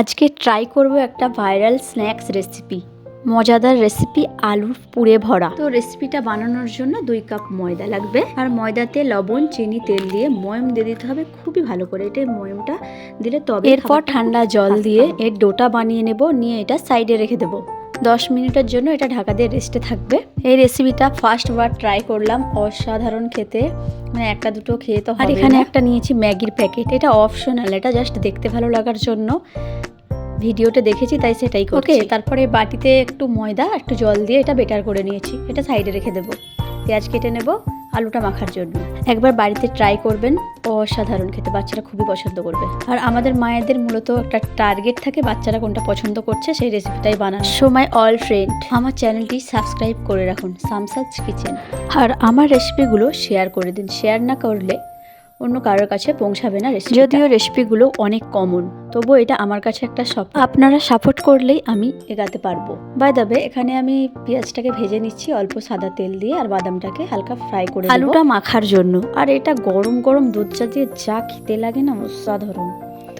আজকে ট্রাই করব একটা ভাইরাল স্ন্যাক্স রেসিপি মজাদার রেসিপি আলুর পুরে ভরা। তো রেসিপিটা বানানোর জন্য দুই কাপ ময়দা লাগবে। আর ময়দাতে লবণ চিনি তেল দিয়ে ময়ম দিয়ে দিতে হবে খুবই ভালো করে। এটা ময়মটা দিলে তবে এরপর ঠান্ডা জল দিয়ে এর ডোটা বানিয়ে নেব নিয়ে এটা সাইডে রেখে দেবো। দশ মিনিটের জন্য এটা ঢাকা দিয়ে রেস্টে থাকবে। এই রেসিপিটা ফার্স্ট বার ট্রাই করলাম অসাধারণ খেতে। মানে একটা দুটো খেয়ে তো আর এখানে একটা নিয়েছি ম্যাগির প্যাকেট এটা অপশনাল এটা জাস্ট দেখতে ভালো লাগার জন্য। ভিডিওটা দেখেছি তাই সেটাই ওকে তারপরে বাটিতে একটু ময়দা একটু জল দিয়ে এটা বেটার করে নিয়েছি। এটা সাইডে রেখে দেবো। পেঁয়াজ কেটে নেব আলুটা মাখার জন্য। একবার বাড়িতে ট্রাই করবেন অসাধারণ খেতে বাচ্চারা খুবই পছন্দ করবে। আর আমাদের মায়েদের মূলত একটা টার্গেট থাকে বাচ্চারা কোনটা পছন্দ করছে সেই রেসিপিটাই বানানো। সময় অল ফ্রেন্ড আমার চ্যানেলটি সাবস্ক্রাইব করে রাখুন সামসাজ কিচেন আর আমার রেসিপিগুলো শেয়ার করে দিন। শেয়ার না করলে অন্য কারোর কাছে পৌঁছাবে না রেসিপি যদিও রেসিপিগুলো অনেক কমন তবুও এটা আমার কাছে একটা সব আপনারা সাপোর্ট করলেই আমি এগাতে পারব। বাই দাবে এখানে আমি পেঁয়াজটাকে ভেজে নিচ্ছি অল্প সাদা তেল দিয়ে আর বাদামটাকে হালকা ফ্রাই করে আলুটা মাখার জন্য। আর এটা গরম গরম দুধ চা দিয়ে যা খেতে লাগে না অসাধারণ।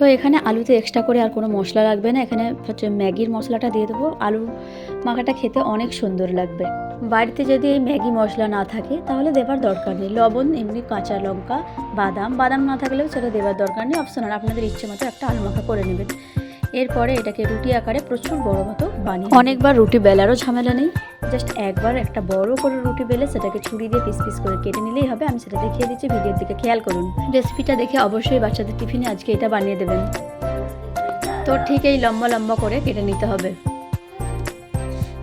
তো এখানে আলুতে এক্সট্রা করে আর কোনো মশলা লাগবে না। এখানে হচ্ছে ম্যাগির মশলাটা দিয়ে দেবো। আলু মাখাটা খেতে অনেক সুন্দর লাগবে। বাড়িতে যদি এই ম্যাগি মশলা না থাকে, তাহলে দেবার দরকার নেই। লবণ, এমনি কাঁচা লঙ্কা, বাদাম বাদাম না থাকলেও সেটা দেবার দরকার নেই। অপশনাল আপনাদের ইচ্ছে মতো একটা আলু মাখা করে নেবেন। এরপরে এটাকে রুটি আকারে প্রচুর বড় মতো বানিয়ে অনেকবার রুটি বেলারও ঝামেলা নেই। জাস্ট একবার একটা বড় করে রুটি বেলে সেটাকে ছুরি দিয়ে পিস পিস করে কেটে নিলেই হবে। আমি সেটা দেখিয়ে দিচ্ছি ভিডিওর দিকে খেয়াল করুন। রেসিপিটা দেখে অবশ্যই বাচ্চাদের টিফিনে আজকে এটা বানিয়ে দেবেন। তো ঠিক এই লম্বা লম্বা করে কেটে নিতে হবে।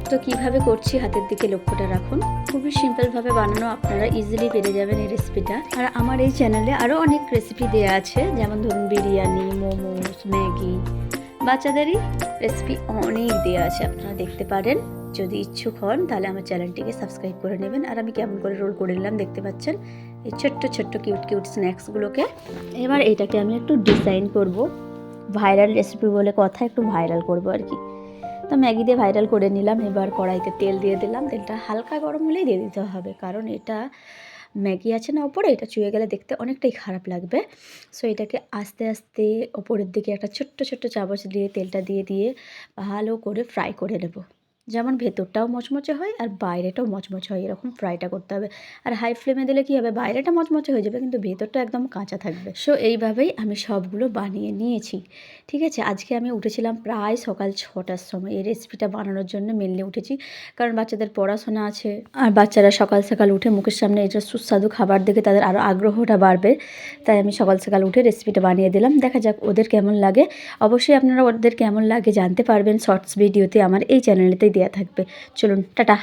তো কীভাবে করছি হাতের দিকে লক্ষ্যটা রাখুন। খুবই সিম্পলভাবে বানানো আপনারা ইজিলি পেরে যাবেন এই রেসিপিটা আর আমার এই চ্যানেলে আরও অনেক রেসিপি দেওয়া আছে। যেমন ধরুন বিরিয়ানি মোমোস ম্যাগি বাচ্চাদেরই রেসিপি অনেক দেওয়া আছে, আপনারা দেখতে পারেন। যদি ইচ্ছুক হন, তাহলে আমার চ্যানেলটিকে সাবস্ক্রাইব করে নেবেন। আর আমি কেমন করে রোল করে নিলাম দেখতে পাচ্ছেন? এই ছোট্ট ছোট্ট কিউট কিউট স্ন্যাক্সগুলোকে এবার এটাকে আমি একটু ডিজাইন করব। ভাইরাল রেসিপি বলে কথা একটু ভাইরাল করব আর কি। তো ম্যাগি দিয়ে ভাইরাল করে নিলাম। এবার কড়াইতে তেল দিয়ে দিলাম। তেলটা হালকা গরম হলেই দিয়ে দিতে হবে। কারণ এটা ম্যাগি আছে না ওপরে, এটা চুয়ে গেলে দেখতে অনেকটাই খারাপ লাগবে। সো এটাকে আস্তে আস্তে ওপরের দিকে একটা ছোট্ট ছোট্ট চামচ দিয়ে তেলটা দিয়ে দিয়ে ভালো করে ফ্রাই করে নেব। যেমন ভেতরটাও মচমচে হয় আর বাইরেটাও মচমচে হয়, এরকম ফ্রাইটা করতে হবে। আর হাই ফ্লেমে দিলে কী হবে? বাইরেটা মচমচে হয়ে যাবে, কিন্তু ভেতরটা একদম কাঁচা থাকবে। সো এইভাবেই আমি সবগুলো বানিয়ে নিয়েছি, ঠিক আছে? আজকে আমি উঠেছিলাম প্রায় সকাল ছটার সময়। এই রেসিপিটা বানানোর জন্য মেনলি উঠেছি, কারণ বাচ্চাদের পড়াশোনা আছে। আর বাচ্চারা সকাল সকাল উঠে মুখের সামনে এটা সুস্বাদু খাবার দেখে তাদের আরও আগ্রহটা বাড়বে। তাই আমি সকাল সকাল উঠে রেসিপিটা বানিয়ে দিলাম। দেখা যাক ওদের কেমন লাগে। অবশ্যই আপনারা ওদের কেমন লাগে জানতে পারবেন। শর্টস ভিডিওতে আমার এই চ্যানেলেতেই দেওয়া থাকবে। চলুন টাটা।